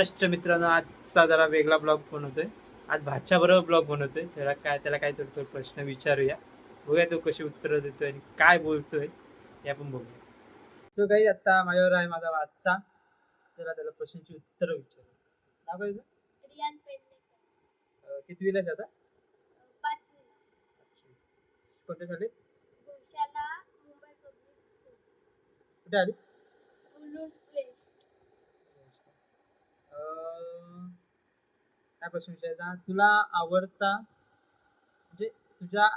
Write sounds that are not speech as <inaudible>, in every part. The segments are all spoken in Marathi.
महाराष्ट्र मित्रांनो आजचा जरा वेगळा ब्लॉग बनवतोय आज भाच्या बरोबर ब्लॉग बनवतोय त्याला काय त्याला काय तो प्रश्न विचारूया. बघूया तो कशी उत्तर देतोय आणि काय बोलतोय हे आपण बघूया. सो काही आता माझ्यावर आहे माझा वाचा त्याला त्याला प्रश्नाची उत्तर विचारू कितवीला आता? कोणत्या स्कूल. कुठे आली? काय प्रश्न विचारायचा तुला आवडता म्हणजे तुझ्या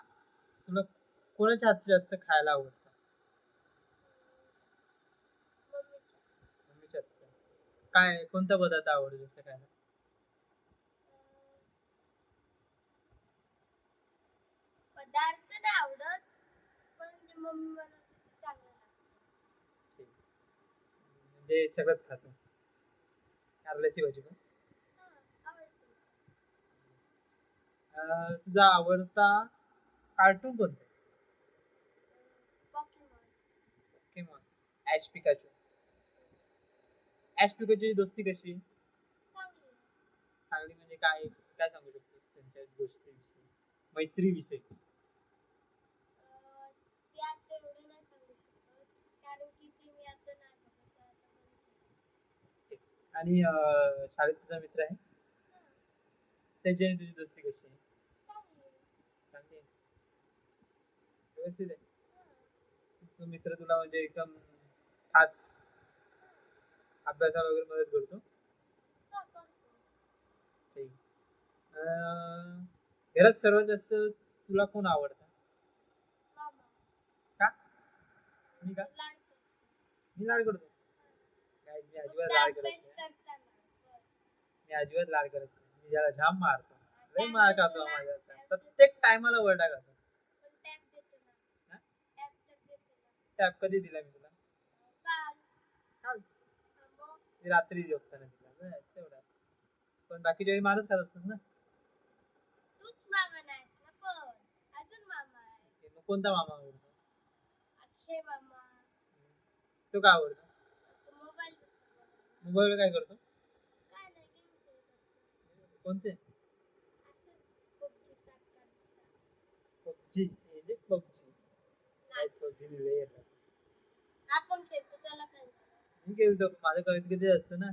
तुला कोणाच्या हातचं जास्त खायला आवडतं? मम्मीच्या मम्मीच्या हातचं. काय कोणता पदार्थ आवडतो जास्त खायला? पदार्थ नाही आवडत पण जे मम्मी बनवते ते चांगलं लागतं. म्हणजे सगळंच खातो. कारल्याची भाजी पण हा, आवडते अं, तुझा आवडता कार्टून कोणता? पॉकीमॉन ॲश पिकाचू ॲश पिकाची दोस्ती कशी? चांगली म्हणजे काय? काय सांगू शकतोस त्यांच्या गोष्टीविषयी मैत्रीविषयी. अं, ते आता एवढं नाही सांगू शकत कारण की ती मी आता नाही बघत आहे, आता बघते. आणि अं, शाळेत तुझा मित्र आहे? त्याची आणि तुझी दोस्ती कशी आहे चांगली आहे. चांगली आहे व्यवस्थित आहे. तो मित्र तुला म्हणजे एकदम खास अभ्यासाला वगैरे मदत करतो? घरात सर्वात जास्त तुला कोण आवडतं? का? मी का? लाड करतो. मी लाड करतो? काय मी अजिबात लाड करत. मी अजिबात लाड करत मी ज्याला जाम मारतो. लय मार खातो माझ्या प्रत्येक टायमाला वरडा खातो पण टॅप देतो ना हा? टॅप तर देतो ना टॅप कधी दिला मी तुला? रात्री झोपताना दिला. बस तेवढा. पण बाकीच्या वेळी मारच खात असतात ना? तूच मामा नाहीस ना पण. अजून मामा आहे. मग कोणता मामा आवडतो? अक्षय मामा. तो का आवडतो? मोबाईल मोबाईल काय करतो? काय नाही गेम खेळत असतो. कोणते? असंच पबजी सारखा पबजी पबजी. काय पबजी आपण खेळतो त्याला काय? मी खेळतो. माझं कमीत किती असतं ना.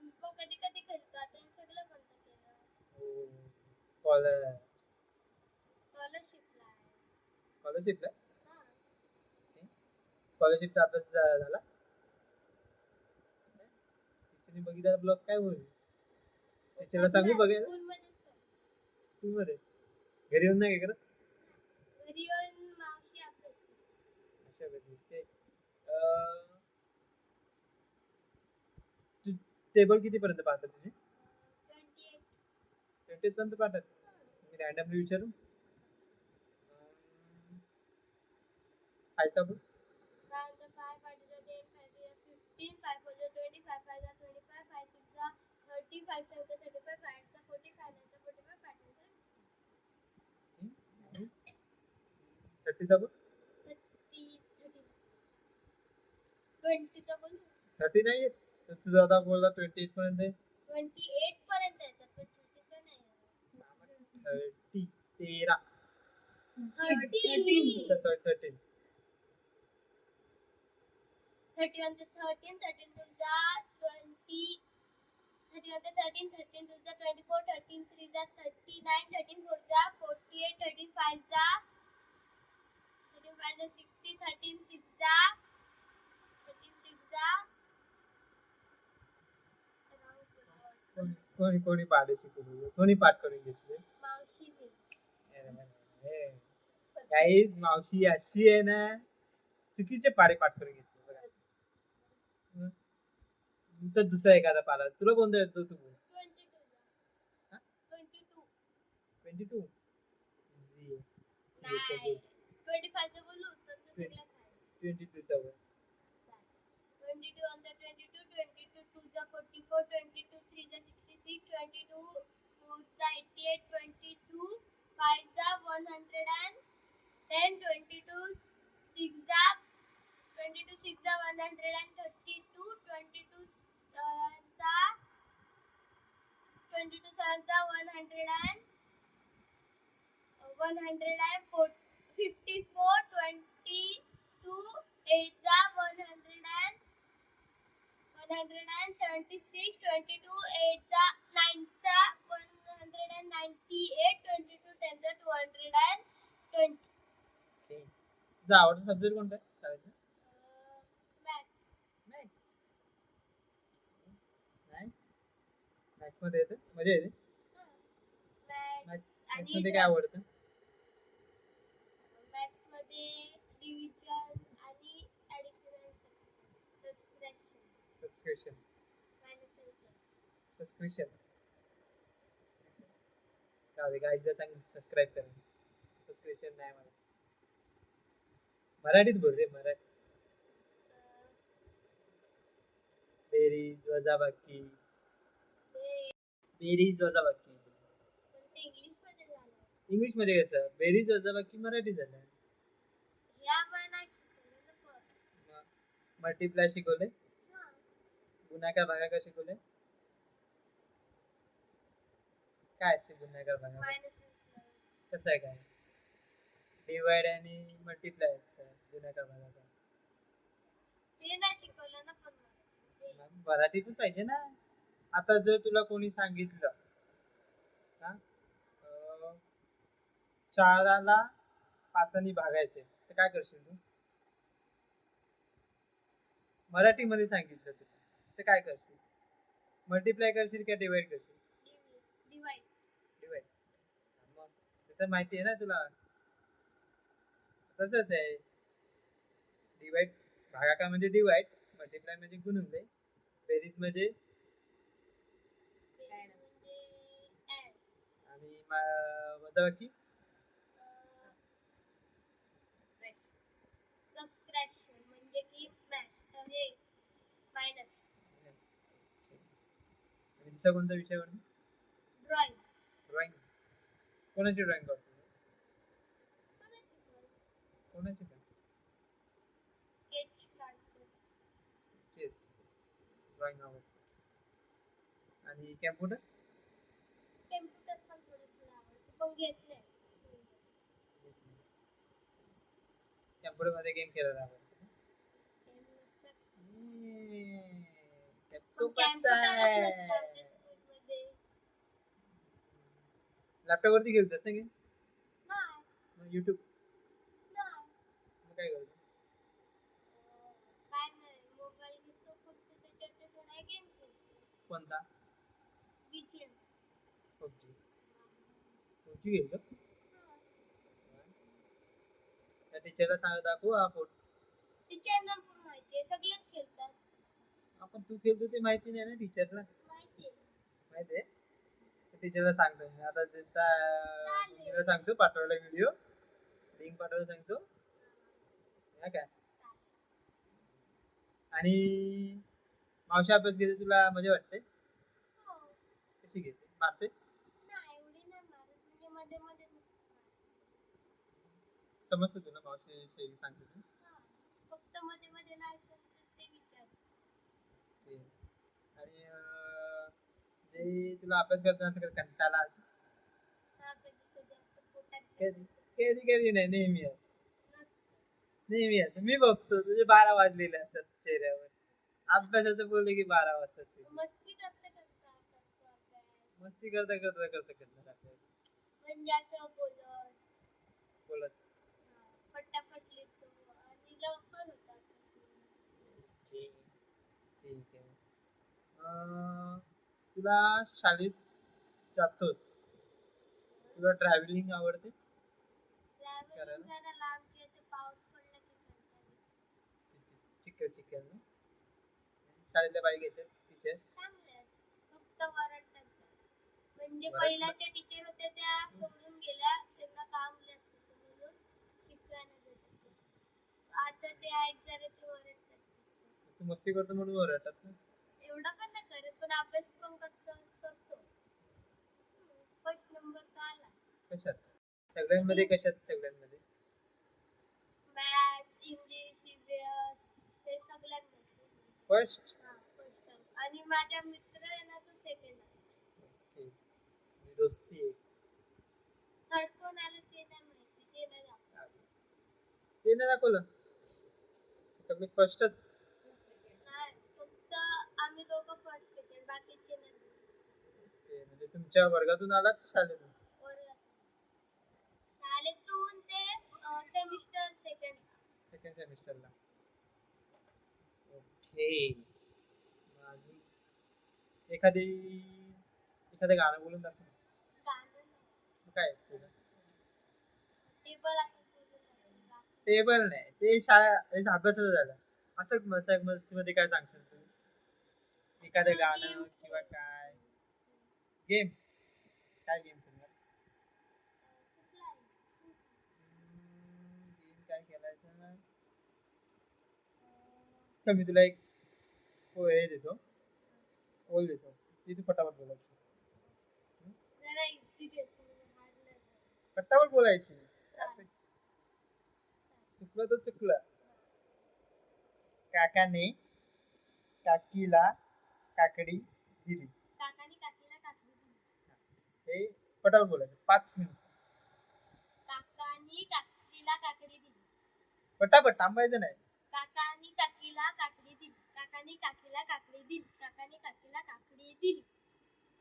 मी पण कधी कधी खेळतो. आता मी सगळं बंद केलं स्कॉलर स्कॉलरशिपला आहे. स्कॉलरशिपला हा. स्कॉलरशिपचा अभ्यास झा- झाला? टीचरने बघितला ब्लॉग काय होईल? टीचरला सांगू स्कूलमध्येच कर स्कूलमध्ये घरी येऊन नाही काय करत घरी येऊन मावशी अभ्यास करते. अशा कशी ते टेबल किती पर्यंत पाठवतो तुम्ही थर्टीपर्यंत पाठवतात रॅन्ड ब्लू विचारून फाय द फाय फार्टी दें five year fifty five five twenty five five जाय थ्वेटी फाईव्ह फाय सिक्सचा थर्टी फाईव्ह सिक्सचा थर्टी फाईव्ह फायचा फोर्टी फायचा फोर्टी फाइव्ह पार्टी थर्टी चा बोलू. थर्टी नाही तर तुझा आता बोलला ट्वेंटी एट पर्यंत आहे? ट्वेंटी एट पर्यंत येतात पण थर्टीचा नाही थर्टी तेरा. Thirty. Sorry thirteen thirty. One ते थर्टीन थर्टीन टू जा ट्वेंटी. थर्टी वन ते थर्टीन थर्टीन टू जा ट्वेंटी फोर थर्टीन थ्री जा थर्टी नाईन थर्टीन फोर जा फोर्टी एट थर्टीन फाईव्ह जा थर्टीन फाईव्ह जा सिक्स्टी थर्टीन सिक्स जा कोणी कोणी करू कोणी पाठ करून घेतले? काही मावशी अशी आहे ना चुकीचे पाडे पाठ करून घेतले बघा? तुमचा दुसरा एखादा पाला. तुला कोणता येतो तू? Twenty two? Twenty two. Two? 22 on the 22, 22 2 the 44, 22 3 the 66, 22 4 the 88, 22 5 the 110, 22 6 the 22 6 the 132, 22 uh, the 22 7 the 100 and 154, 22 8 the 100 hundred and seventy six twenty two eight जा नाईन चा one hundred and ninety eight twenty two ten जा टू हंड्रेड अँड ट्वेंटी तुझा आवडता सब्जेक्ट कोणता आहे? मॅथ्स मॅथ्स मॅथ्स मॅथ्समध्ये येते? मजा येते. मॅथ्समध्ये काय आवडतं? प्लस सबस्क्रिप्शन जाऊ दे काय सांग सबस्क्राईब करा. सबस्क्रिप्शन नाही मला. मराठीत बोल रे मराठी. बेरीज वजाबाकी बेरीज वजाबाकी इंग्लिशमध्ये कसं? बेरीज वजाबाकी मराठी झालं. मल्टिप्लाय शिकवले गुन्हाकार भागाकार शिकवले काय असते भागाकार आणि प्लस कसं आहे काय? डिवाइड आणि मल्टिप्लाय असतं गुन्हाकार भागाकार ते नाही शिकवलं ना पण मला. ते मग मराठी पण पाहिजे ना. आता जर तुला कोणी सांगितलं चाराला पाचानी भागायचे तर काय करशील तू? मराठीमध्ये सांगितलं तुला. तर काय करशील? मल्टिप्लाय करशील का डिवाइड करशील? डिवाइड मग ते तर माहिती आहे ना तुला. तसंच आहे. डिवाइड भागाकार म्हणजे डिवाइड मल्टिप्लाय म्हणजे गुणुले बेरीज म्हणजे? म्हणजे. आणि वजाबाकी? सबट्रॅक्शन म्हणजे की स्मॅश हे मायनस. आणि दुसरा कोणता विषय म्हणून ड्रॉइंग. ड्रॉइंग. कोणाची ड्रॉइंग करतो कोणाची पण. स्केच काढतो. येस ड्रॉइंग आवडतं. आणि कॅम्प्युटर? कम्प्युटर पण थोडं थोडं आवडतं पण घेत नाही. कॅम्प्युटरमध्ये गेम खेळायला आवडतं नसतात सबको पता कम्प्युटरच है. नसतं आमच्या स्कूलमध्ये लॅपटॉप वरती खेळतोस ना गेम नाही. मग युट्यूब मग काय करतो? काय नाही मोबाईल घेतो फक्त त्याच्यात ते थोडा गेम खेळतो. कोणता? BGM PUBG. त्या टीचरला सांगत दाखवू फोटो. टीचरना पण माहिती आहे सगळेच खेळतात. आपण तू खेळतो ते माहिती नाही ना टीचरला माहिती आहे. माहिती आहे? टीचरला सांगतो मी आता मुलीला सांगतो पाठवायला व्हिडिओ लिंक पाठवायला सांगतो. हा काय? आणि मावशी अभ्यास घेते तुला मजा वाटते? कशी घेते? मारते? समजतं तुला मावशी विषयी सांगते तू. फक्त मध्ये मध्ये नाही समजत ते विचार. आणि जे तुला अभ्यास करताना असं कधी कंटाळा कधी? कधी नाही नेहमी असतं. नेहमी असं मी बघतो तुझे बारा वाजलेले असतात चेहऱ्यावर. अभ्यासाचं बोलले की बारा वाजतात. मस्ती करता करता करतो करता म्हणजे असं बोलत. बोलत. फटाफट लिहितो आणि लवकर होतात ठीक ठीक आहे. तुला शाळेत जातोस. तुला ट्रॅव्हलिंग आवडते? करायला? जरा ते पाऊस पडला की कंटाळा चिकन चिकन शाळेतल्या बाई कशा टीचर चांगले. फक्त वरडतात जरा. म्हणजे वरडतात? पहिल्याच्या टीचर होत्या त्या सोडून गेल्या. त्यांना म्हणून शिकायला भेटायचे. आता ते आहेत जरा ते वरडतात. तू मस्ती करतो म्हणून ओरडतात ना? एवढा पण करत पण अभ्यास पण करतो करतो. फर्स्ट नंबर का आला कशात? सगळ्यांमध्ये कशात सगळ्यांमध्ये? मॅथ्स इंग्लिश ईव्हीएस हे सगळ्यांमध्ये. फर्स्ट हा फर्स्ट आणि माझ्या मित्र आहे ना तो सेकंड आहे. दोस्ती आहे. थर्ड कोण आलं ते नाही माहिती. ते नाही दाखवलं. ते नाही दाखवलं? सगळे फर्स्टच दोघं फर्स्ट सेकंड बाकीचे नाही. म्हणजे तुमच्या वर्गातून आलात की शाळेतून? वर्गात. शाळेतून ते सेमिस्टर सेकंड सेकंड सेमिस्टरला ओके. अजून एखादी एखादं गाणं बोलून दाखव. गाणं. मग काय तुझं? ते पण आता बोलू नका. नाही. ते शाळा हे अभ्यासाचं झालं. असं मसाक मस्तीमध्ये काय सांगशील तू? एखादं गाणं किंवा काय? गेम काय गेम खेळणार. गेम काय खेळायचं ना? चल मी तुला एक हो हे देतो. ओल देतो. ती तू फटाफट बोलायची. फटाफट बोलायची. चुकलं तर चुकलं. काकाने काकीला काकडी दिली. काकाने काकीला काकडी दिली. हे बोलायचं. पाच मिनिट. काकानी काकीला काकडी दिली. फटाफट थांबायचं नाही. काकानी काकीला काकडी दिली. काकानी काकीला काकडी दिली. काकानी काकीला काकडी दिली.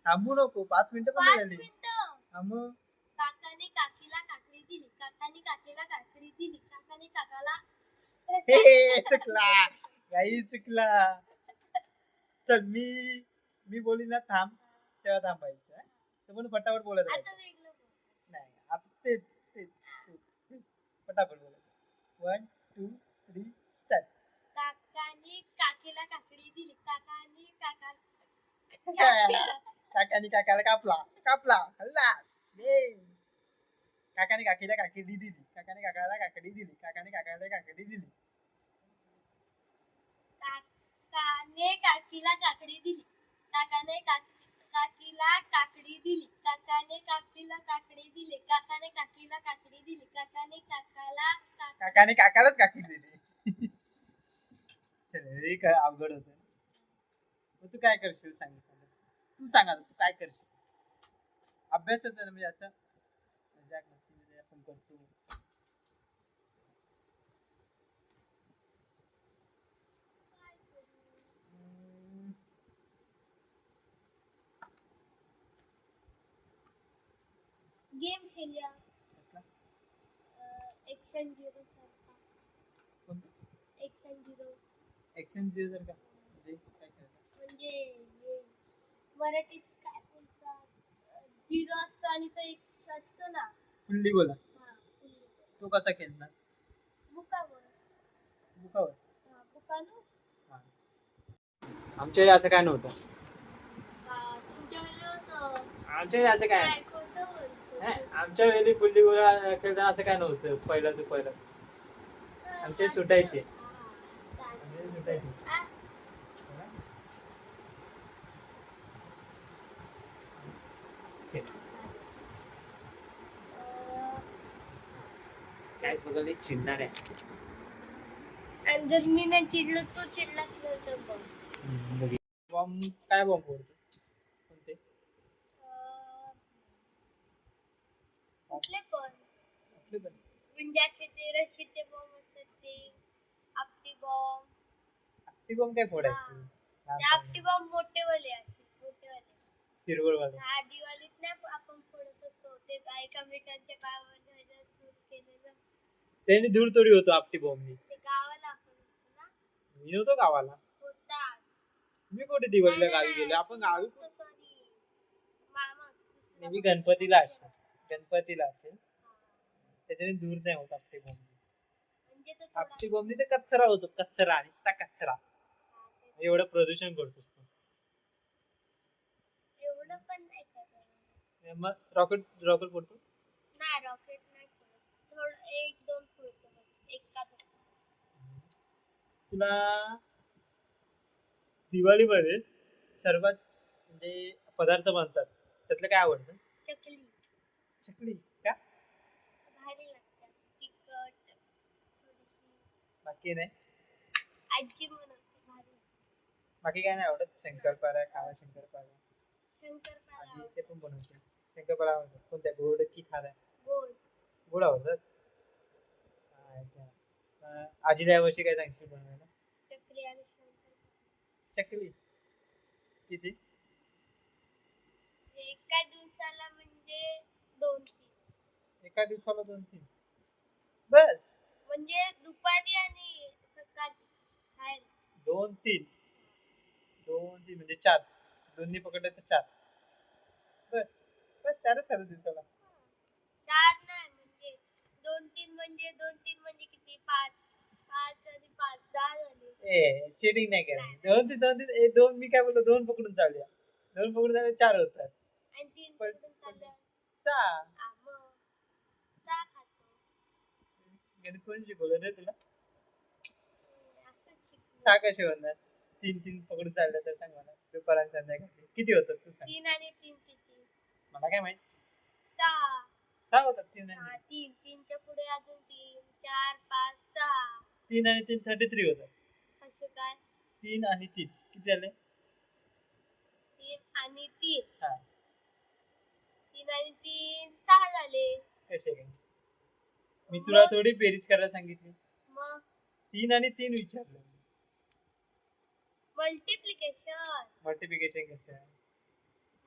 थांबू नको. पाच मिनिटं पण पाच झाली. मिनिटं. थांबू काकाने काकीला काकडी दिली. काकानी काकीला काकडी दिली. काकाने काकाला <laughs> हे चुकला. काही चुकला. चल मी मी बोली ना थांब. तेव्हा थांबायचं? तर पण फटाफट बोलत आता राहायचं वेगळं बोल. नाही आता तेच तेच तेच तेच. फटाफट बोलायचं वन टू थ्री स्टार्ट काकानी काकीला काकडी दिली. काकानी काकाला <laughs> काकाने काकाला कापला. कापला. हल्लास. ये. काकाने काकीला काकडी दिली. काकाने काकाला काकडी दिली. काकाने काकाला काकडी दिली काकाने काकीला काकडी दिली. काकाने काकीला काकडी दिली. काकाने काकीला काकडी दिली. काकाने काकीला काकडी दिली. काकाने काकाला काकाने काकालाच काकडी दिली. चल काय अवघड होत. मग तू काय करशील सांगितलं तू सांगा तू काय करशील? अभ्यासाचं म्हणजे असं मजाक मस्तीमध्ये आपण करतो काय करू? हम्म, गेम खेळूया कसला? एक्स अँड झिरो सारखा. कोणतं? एक्स अँड झिरो का म्हणजे काय करायचं? म्हणजे हे मराठीत काय बोलतात? झिरो असतो आणि तो एक्स असतो ना. फुल्ली बोला. हा तो कसा खेळणार? बुकावर. बुकावर? हा बुकानो? आमच्याकडे असं काय नव्हतं. तुमच्या वेळी होतं. आमच्याकडे असं काय? काय बोलतो नाही, आमच्या वेळी फुल्ली गोळा खेळताना असं काय नव्हतं पहिलं ते पहिलं आमचे सुटायचे. हा. सुटायचे. काय चिडणार आहे आणि जर मी नाही चिडलो तो चिडलाच बघ बॉम्ब काय बॉम्ब बोलतोस कोणते अं, कुठले पण. आपले पण. म्हणजे असे ते रशीचे बॉम्ब असतात ते आपटी बॉम्ब आपली बॉम्ब काय फोडायची? ते आपटी बॉम्ब मोठे वाले असते मोठे वाले सिरवळ वाले हा दिवाळीत नाही आपण फोडत होतो. ते एकामेकांच्या केलेलं. त्यांनी धूळ तोडी होतो आपली बॉम्बनी ते गावाला आपण होतो ना. मी नव्हतो गावाला. होता. मी कुठे दिवाळीला गावी गेलो? आपण गावी सॉरी मामा दुसरा मी. गणपतीला असेल. गणपतीला असेल त्याच्याने दूर नाही होत आपली बॉम्बनी म्हणजे आपली बॉम्बनी ते कचरा होतो कचरा नुसता कचरा. एवढं प्रदूषण करतोस तू. मग रॉकेट रॉकेट फोडतो? नाही रॉकेट नाही फोडत. थोडं एक दोन फोडतो बस. एक का दोन. तुला दिवाळीमध्ये सर्वात म्हणजे पदार्थ बनतात त्यातलं काय आवडतं? चकली. चकली. का? भारी लागते तिखट बाकी नाही? आजी बनवते भारी. बाकी काय नाही आवडत? शंकरपाळ्या खावा शंकरपाळ्या शंकरपाळ्या आधी ते पण बनवते. शंकरपाळा आवडतात कोणत्या गोड की खाऱ्या गोड. गोड आवडतात? अच्छा. अं, आजीला यावर्षी काय सांगशील बनवायला? चकली आणि शंकर चकली. किती? एका दिवसाला म्हणजे दोन तीन एका दिवसाला दोन तीन बस. म्हणजे दुपारी आणि सकाळी. खायला दोन तीन दोन तीन म्हणजे चार. दोन्ही पकडले तर चार. बस. बस चारच खातो दिवसाला. चार नाही म्हणजे दोन तीन म्हणजे दोन तीन म्हणजे किती? पाच. पाच आणि पाच. दहा झाले. ए चिटिंग नाही करायची दोन तीन दोन तीन ए, दोन मी काय बोललो दोन पकडून चालूया. दोन पकडून चालले चार होतात. आणि तीन पण- पकडून गणित कोण शिकवलं रे तुला. सहा कसे होणार? तीन तीन पकडून चाललं तर सांग मला. दुपार संध्याकाळी. किती होतात तू सांग. तीन आणि तीन किती मला काय माहीत? सहा सहा होतात तीन हा आणि तीन. तीनच्या पुढे अजून तीन चार पाच सहा तीन आणि तीन थर्टी थ्री होतात. असं काय? तीन आणि तीन. किती झाले तीन आणि तीन. हा. तीन आणि तीन सहा झाले. कसे काय? मी तुला थोडी बेरीज करायला सांगितली. मग? तीन आणि तीन विचारलं. मल्टिप्लिकेशन मल्टिप्लिकेशन कसं? आहे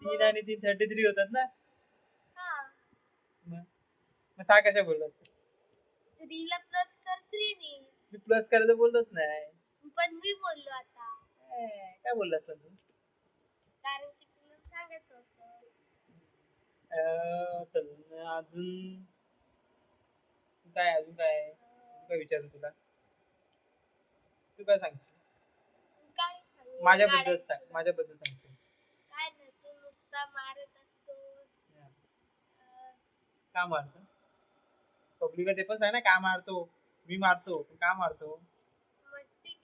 तीन आणि तीन थर्टी थ्री होतात ना? हा. मग? मग सहा कशा बोललास थ्रीला प्लस कर थ्रीनी मी प्लस करायचं बोललोच नाही. पण मी बोललो आता. काय बोललास पण तू? कारण की तुला सांगायचं होतं अं, चल अजून काय अजून काय काय विचारू तुला? तू काय सांगशील? काय सांगू? माझ्याबद्दल गाड्या- सांग माझ्याबद्दल सांगशील. काय नाही तू नुसता मारत असतोस. अं, का मारतो? पब्लिक ते पण सांग ना का मारतो? मी मारतो पण का मारतो? मस्ती.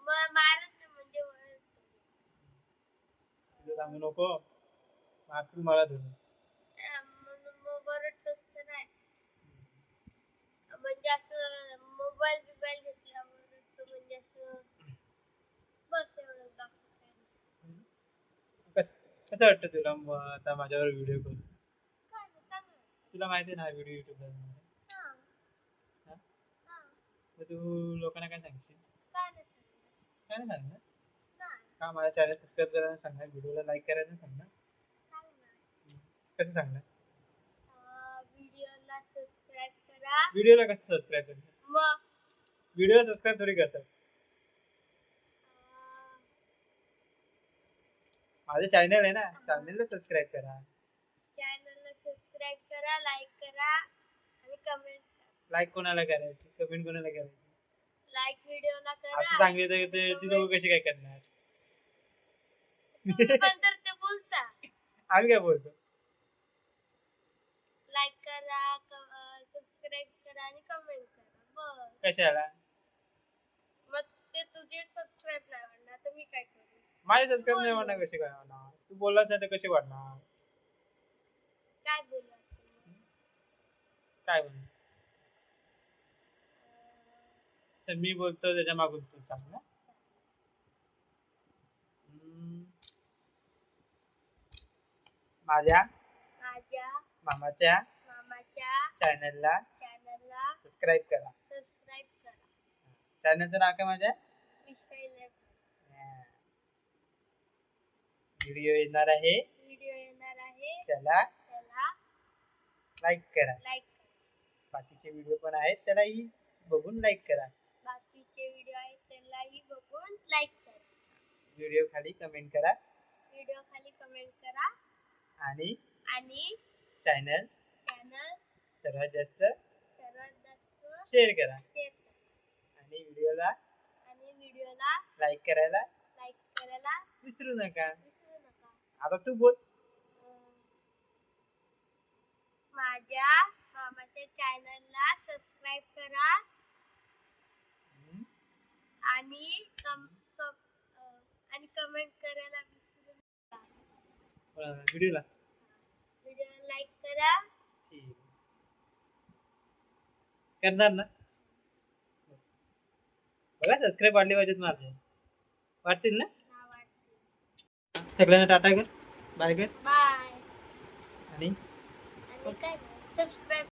म- मारत नाही म्हणजे ओरडतो. तुझं सांगू नको. मारतील मला धरून नाही म्हणजे असं मोबाईल बिबाईल ओरडतो म्हणजे असं बस एवढं. कस कसं वाटतं तुला म- आता माझ्यावर व्हिडिओ करून. तुला माहिती आहे ना व्हिडिओ युट्यूबला हा. हा? हा. तर तू लोकांना काय सांगशील काय नाही सांगणार. का माझ्या चॅनल सबस्क्राईब करायला सांगणार व्हिडिओला लाईक करायला सांगणार. कसं सांगणार? व्हिडिओला सबस्क्राईब करा. व्हिडिओला कसं सबस्क्राईब करतात व्हिडिओला सबस्क्राईब थोडी करतात. माझं चॅनल आहे ना चॅनलला सबस्क्राईब करा. चॅनलला सबस्क्राईब करा लाईक करा आणि कमेंट करा. लाईक कोणाला करायची? कमेंट कोणाला करायची? लाईक व्हिडिओला असं करा. सांगितलं तर ते- ती लोक कशी काय करणार? तुम्ही पण तर ते बोलता. आम्ही काय बोलतो? लाईक करा सबस्क्राईब करा आणि कमेंट करा. बस. कशाला? मग ते तुझे सबस्क्राईब नाही म्हणणार तर मी काय करू? माझे सबस्क्राईब नाही वाढणार कसे काय होणार तू बोललास नाही तर कसे वाढणार? काय बोलू आपण? काय म्हणू अं, तर मी बोलतो त्याच्या मागून तू सांग ना हम्म. माझ्या? मामाच्या मामाच्या चॅनलला चॅनलला सबस्क्राईब करा. सबस्क्राईब करा. चॅनलचं नाव काय माझ्या? विषय व्हिडिओ येणार आहे. व्हिडिओ येणार आहे. त्याला त्याला लाईक करा. लाईक बाकीचे व्हिडिओ पण आहेत त्यालाही बघून लाईक करा. बाकीचे व्हिडिओ आहेत त्यालाही बघून लाईक करा. व्हिडिओ खाली कमेंट करा. व्हिडिओ खाली कमेंट करा. आणि आणि चॅनल चॅनल सर्वात जास्त. सर्वात जास्त शेअर करा. आणि व्हिडिओला आणि व्हिडिओला लाईक करायला विसरू नका. विसरू नका. आता तू बोल. माझ्या मामाच्या चॅनलला सबस्क्राईब करा. आणि कम आणि कमेंट करायला विसरू नका. व्हिडिओला. व्हिडिओ लाईक करा. ठीक. करणार ना? बघा सबस्क्राईब वाढले पाहिजेत माझे. वाटतील ना? वाटते सगळ्यांना टाटा कर. बाय कर. बाय आणि आणि काय सबस्क्राईब